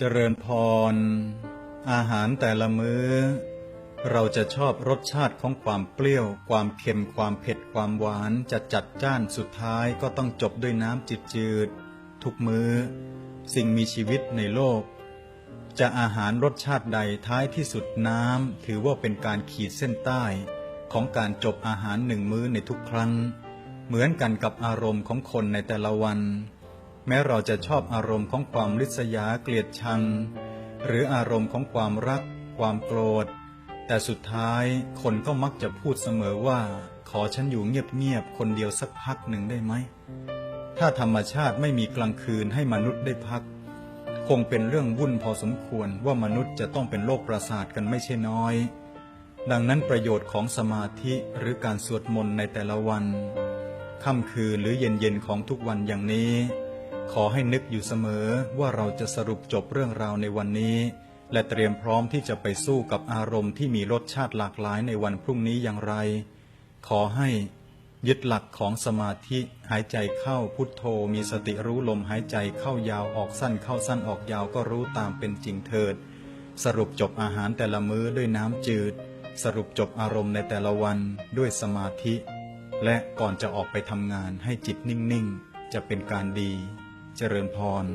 เจริญพร อาหารแต่ละมื้อ เราจะชอบรสชาติของความเปรี้ยว ความเค็ม ความเผ็ด ความหวาน จะจัดจ้านสุดท้ายก็ต้องจบด้วยน้ำจืดๆทุกมื้อ สิ่งมีชีวิตในโลก จะอาหารรสชาติใดท้ายที่สุดน้ำถือว่าเป็นการขีดเส้นใต้ ของการจบอาหารหนึ่งมื้อในทุกครั้ง เหมือนกันกับอารมณ์ของคนในแต่ละวัน แม้เราจะชอบอารมณ์ของความริษยาเกลียดชัง หรืออารมณ์ของความรัก ความโกรธ แต่สุดท้ายคนก็มักจะพูดเสมอว่า ขอฉันอยู่เงียบๆคนเดียวสักพักหนึ่งได้ไหม ถ้าธรรมชาติไม่มีกลางคืนให้มนุษย์ได้พัก คงเป็นเรื่องวุ่นพอสมควรว่ามนุษย์จะต้องเป็นโรคประสาทกันไม่ใช่น้อย ดังนั้นประโยชน์ของสมาธิหรือการสวดมนต์ในแต่ละวันค่ำคืนหรือเย็นเย็นๆของทุกวันอย่างนี้ ขอให้นึกอยู่เสมอว่าเราจะสรุปจบเรื่องราวในวันนี้ และเตรียมพร้อมที่จะไปสู้กับอารมณ์ที่มีรสชาติหลากหลายในวันพรุ่งนี้อย่างไร ขอให้ยึดหลักของสมาธิหายใจเข้าพุทโธ มีสติรู้ลมหายใจเข้ายาวออกสั้นเข้าสั้นออกยาวก็รู้ตามเป็นจริงเถิด สรุปจบอาหารแต่ละมื้อด้วยน้ำจืด สรุปจบอารมณ์ในแต่ละวันด้วยสมาธิ และก่อนจะออกไปทำงานให้จิตนิ่ง ๆ จะเป็นการดี เจริญพร